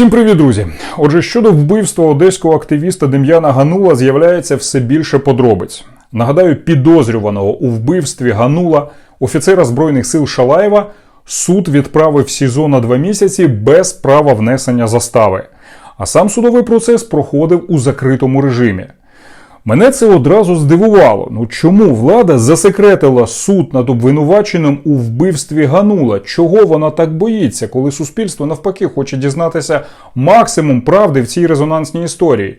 Всім привіт, друзі! Отже, щодо вбивства одеського активіста Дем'яна Ганула з'являється все більше подробиць. Нагадаю, підозрюваного у вбивстві Ганула, офіцера збройних сил Шалаєва, суд відправив СІЗО на два місяці без права внесення застави. А сам судовий процес проходив у закритому режимі. Мене це одразу здивувало. Ну чому влада засекретила суд над обвинуваченим у вбивстві Ганула? Чого вона так боїться, коли суспільство навпаки хоче дізнатися максимум правди в цій резонансній історії?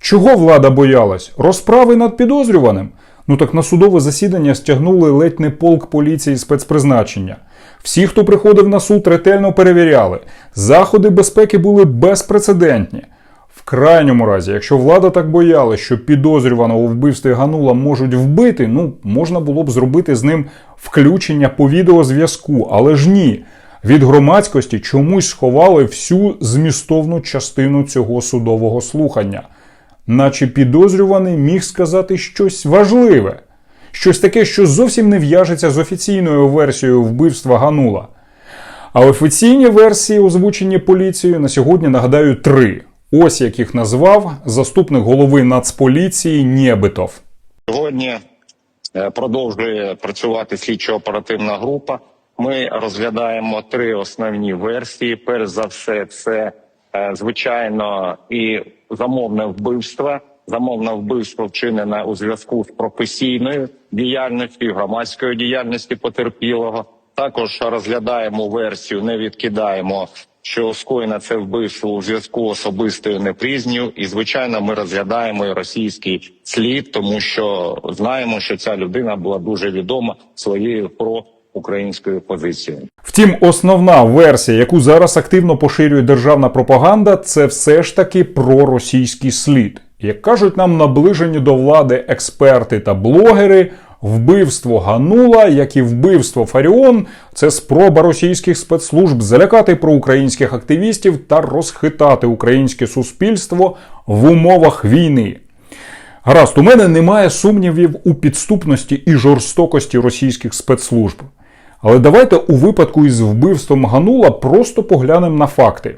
Чого влада боялась? Розправи над підозрюваним? Ну так на судове засідання стягнули ледь не полк поліції спецпризначення. Всі, хто приходив на суд, ретельно перевіряли. Заходи безпеки були безпрецедентні. Крайньому разі, якщо влада так боялась, що підозрюваного у вбивстві Ганула можуть вбити, ну можна було б зробити з ним включення по відеозв'язку, але ж ні. Від громадськості чомусь сховали всю змістовну частину цього судового слухання, наче підозрюваний міг сказати щось важливе, щось таке, що зовсім не в'яжеться з офіційною версією вбивства Ганула. А офіційні версії, озвучені поліцією, на сьогодні нагадаю три. Ось яких назвав заступник голови Нацполіції Нєбитов. Сьогодні е, продовжує працювати слідчо-оперативна група. Ми розглядаємо три основні версії. Перш за все, це е, звичайно і замовне вбивство. Замовне вбивство вчинене у зв'язку з професійною діяльністю, громадською діяльністю потерпілого. Також розглядаємо версію, не відкидаємо, що скоєно це вбивство у зв'язку особистою непрізню. І звичайно, ми розглядаємо і російський слід, тому що знаємо, що ця людина була дуже відома своєю проукраїнською позицією. Втім, основна версія, яку зараз активно поширює державна пропаганда, це все ж таки проросійський слід. Як кажуть нам наближені до влади експерти та блогери, вбивство Ганула, як і вбивство Фаріон, це спроба російських спецслужб залякати проукраїнських активістів та розхитати українське суспільство в умовах війни. Гаразд, у мене немає сумнівів у підступності і жорстокості російських спецслужб. Але давайте у випадку із вбивством Ганула просто поглянемо на факти.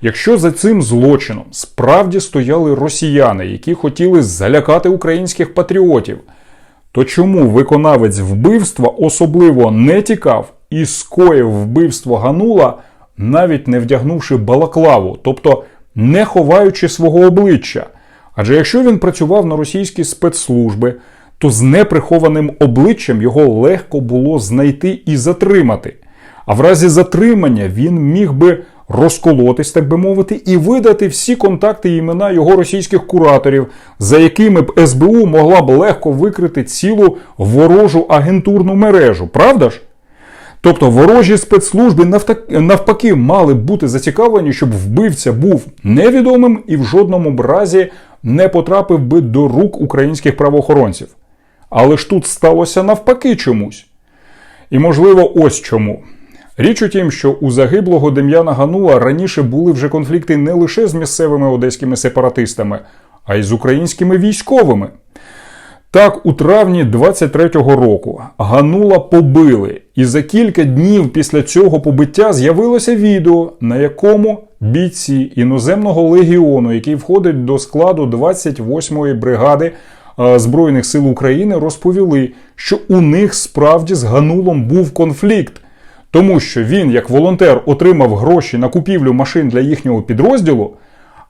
Якщо за цим злочином справді стояли росіяни, які хотіли залякати українських патріотів, то чому виконавець вбивства особливо не тікав і скоїв вбивство Ганула, навіть не вдягнувши балаклаву, тобто не ховаючи свого обличчя? Адже якщо він працював на російські спецслужби, то з неприхованим обличчям його легко було знайти і затримати. А в разі затримання він міг би розколотись, так би мовити, і видати всі контакти і імена його російських кураторів, за якими б СБУ могла б легко викрити цілу ворожу агентурну мережу, правда ж? Тобто ворожі спецслужби навпаки мали бути зацікавлені, щоб вбивця був невідомим і в жодному разі не потрапив би до рук українських правоохоронців. Але ж тут сталося навпаки чомусь. І можливо, ось чому. Річ у тім, що у загиблого Дем'яна Ганула раніше були вже конфлікти не лише з місцевими одеськими сепаратистами, а й з українськими військовими. Так, у травні 23-го року Ганула побили, і за кілька днів після цього побиття з'явилося відео, на якому бійці іноземного легіону, який входить до складу 28-ї бригади е, Збройних сил України, розповіли, що у них справді з Ганулом був конфлікт Тому що він, як волонтер, отримав гроші на купівлю машин для їхнього підрозділу,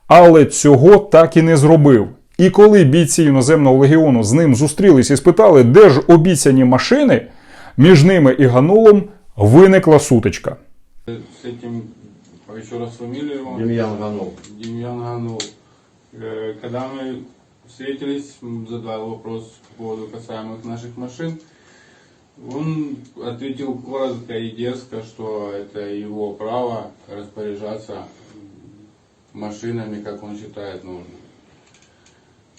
але цього так і не зробив. І коли бійці іноземного легіону з ним зустрілись і спитали, де ж обіцяні машини, між ними і Ганулом виникла сутичка. С этим, а еще раз фамилию его, Демьян Ганов. Демьян Ганул. Э, Когда мы встретились, м, задал вопрос по поводу касаемых наших машин, Он ответил коротко и дерзко, что это его право распоряжаться машинами, как он считает нужным.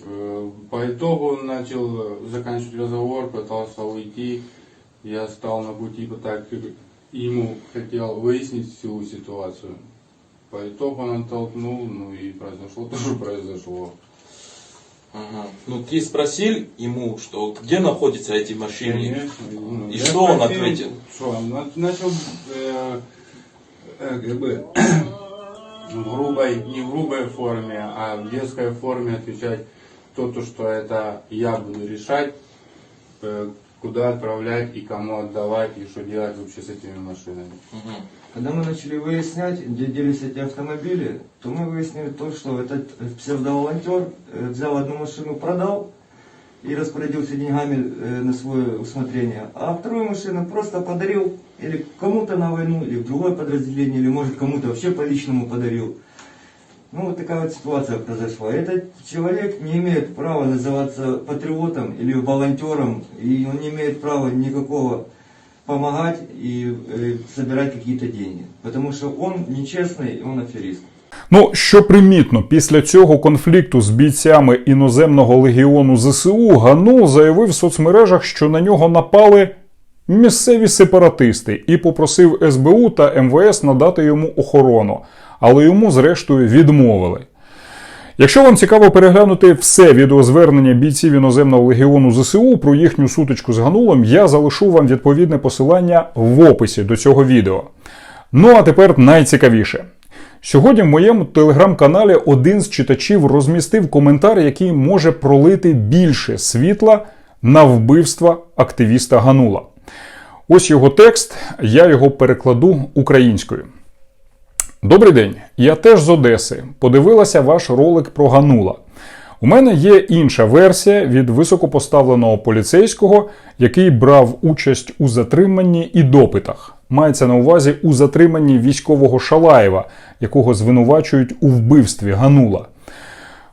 Э, По итогу он начал заканчивать разговор, пытался уйти. Я стал на пути, так ему хотел выяснить всю ситуацию. По итогу он оттолкнул, ну и произошло то, что произошло. Ага. Ну ты спросил ему, что где находятся эти машины? Конечно. И я что он спросил, ответил? Что он на- начал э, э, как бы в грубой, не в грубой форме, а в детской форме отвечать то, то что это я буду решать, э, куда отправлять и кому отдавать, и что делать вообще с этими машинами. Когда мы начали выяснять, где делись эти автомобили, то мы выяснили то, что этот псевдоволонтер э, взял одну машину, продал и распорядился деньгами э, на свое усмотрение, а вторую машину просто подарил или кому-то на войну, или в другое подразделение, или может кому-то вообще по личному подарил. Ну вот такая вот ситуация произошла. Этот человек не имеет права называться патриотом или волонтером, и он не имеет права никакого помогать и э, собирать какие-то деньги. Потому что он нечестный, и он аферист. Ну, що примітно, після цього конфлікту з бійцями іноземного легіону ЗСУ Ганул заявив в соцмережах, що на нього напали місцеві сепаратисти і попросив СБУ та МВС надати йому охорону, але йому, зрештою, відмовили. Якщо вам цікаво переглянути все відеозвернення бійців іноземного легіону ЗСУ про їхню сутичку з Ганулом, я залишу вам відповідне посилання в описі до цього відео. Ну а тепер найцікавіше. Сьогодні в моєму телеграм-каналі один з читачів розмістив коментар, який може пролити більше світла на вбивство активіста Ганула. Ось його текст, я його перекладу українською. Добрий день, я теж з Одеси. Подивилася ваш ролик про Ганула. У мене є інша версія від високопоставленого поліцейського, який брав участь у затриманні і допитах. Мається на увазі у затриманні військового Шалаєва, якого звинувачують у вбивстві Ганула.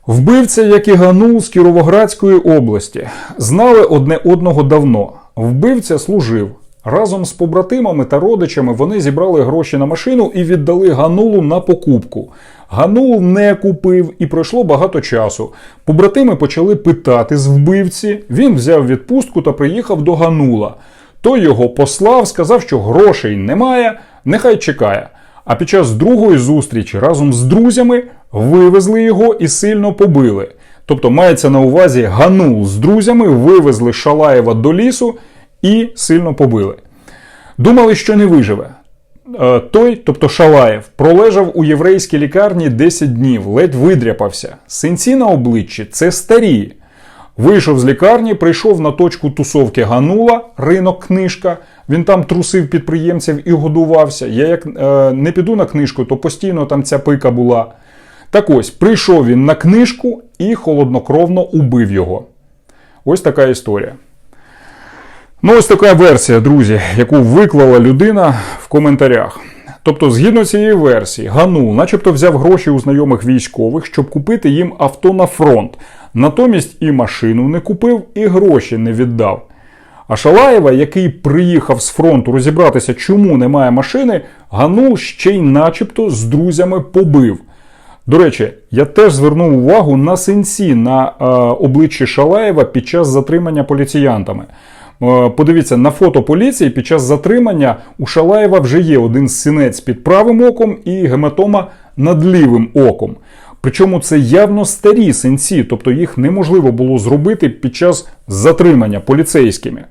Вбивця, як і Ганул з Кіровоградської області, знали одне одного давно. Вбивця служив. Разом з побратимами та родичами вони зібрали гроші на машину і віддали Ганулу на покупку. Ганул не купив і пройшло багато часу. Побратими почали питати з вбивці. Він взяв відпустку та приїхав до Ганула. Той його послав, сказав, що грошей немає, нехай чекає. А під час другої зустрічі разом з друзями вивезли його і сильно побили. Тобто мається на увазі Ганул з друзями вивезли Шалаєва до лісу і сильно побили. Думали, що не виживе. Е, Той, тобто Шалаєв, пролежав у єврейській лікарні 10 днів, ледь видряпався. Синці на обличчі це старі. Вийшов з лікарні, прийшов на точку тусовки Ганула, ринок книжка. Він там трусив підприємців і годувався. Я як е, не піду на книжку, то постійно там ця пика була. Так ось, прийшов він на книжку і холоднокровно убив його. Ось така історія. Ну, ось така версія, друзі, яку виклала людина в коментарях. Тобто, згідно цієї версії, Ганул, начебто, взяв гроші у знайомих військових, щоб купити їм авто на фронт. Натомість і машину не купив, і гроші не віддав. А Шалаєва, який приїхав з фронту розібратися, чому немає машини, Ганул ще й начебто з друзями побив. До речі, я теж звернув увагу на синці на е, обличчі Шалаєва під час затримання поліціянтами. Е, Подивіться, на фото поліції під час затримання у Шалаєва вже є один синець під правим оком і гематома над лівим оком. Причому це явно старі синці, тобто їх неможливо було зробити під час затримання поліцейськими.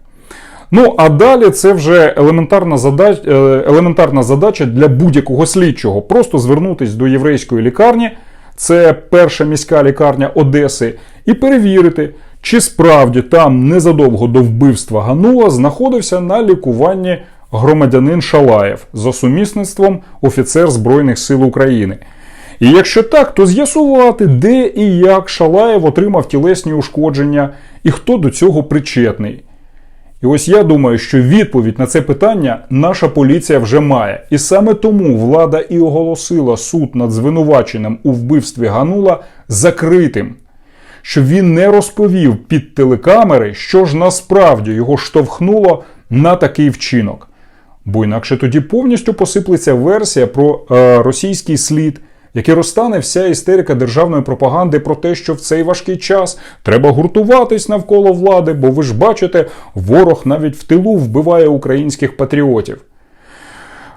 Ну, а далі це вже елементарна задача, елементарна задача для будь-якого слідчого. Просто звернутися до єврейської лікарні, це перша міська лікарня Одеси, і перевірити, чи справді там незадовго до вбивства Ганула знаходився на лікуванні громадянин Шалаєв за сумісництвом офіцер Збройних сил України. І якщо так, то з'ясувати, де і як Шалаєв отримав тілесні ушкодження і хто до цього причетний. І ось я думаю, що відповідь на це питання наша поліція вже має. І саме тому влада і оголосила суд над звинуваченим у вбивстві Ганула закритим, що він не розповів під телекамери, що ж насправді його штовхнуло на такий вчинок. Бо інакше тоді повністю посиплеться версія про е, російський слід, який розтане вся істерика державної пропаганди про те, що в цей важкий час треба гуртуватись навколо влади, бо ви ж бачите, ворог навіть в тилу вбиває українських патріотів.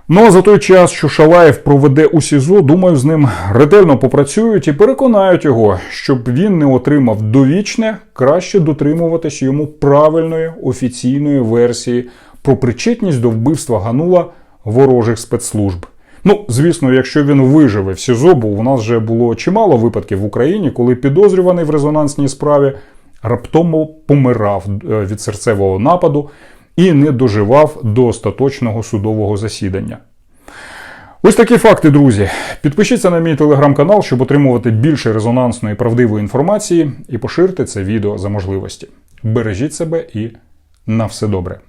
Ну а за той час, що Шалаєв проведе у СІЗО, думаю, з ним ретельно попрацюють і переконають його, щоб він не отримав довічне, краще дотримуватись йому правильної офіційної версії про причетність до вбивства Ганула ворожих спецслужб. Ну, звісно, якщо він виживе в СІЗО, бо у нас вже було чимало випадків в Україні, коли підозрюваний в резонансній справі раптомо помирав е, від серцевого нападу і не доживав до остаточного судового засідання. Ось такі факти, друзі. Підпишіться на мій телеграм-канал, щоб отримувати більше резонансної правдивої інформації, і поширте це відео за можливості. Бережіть себе і на все добре.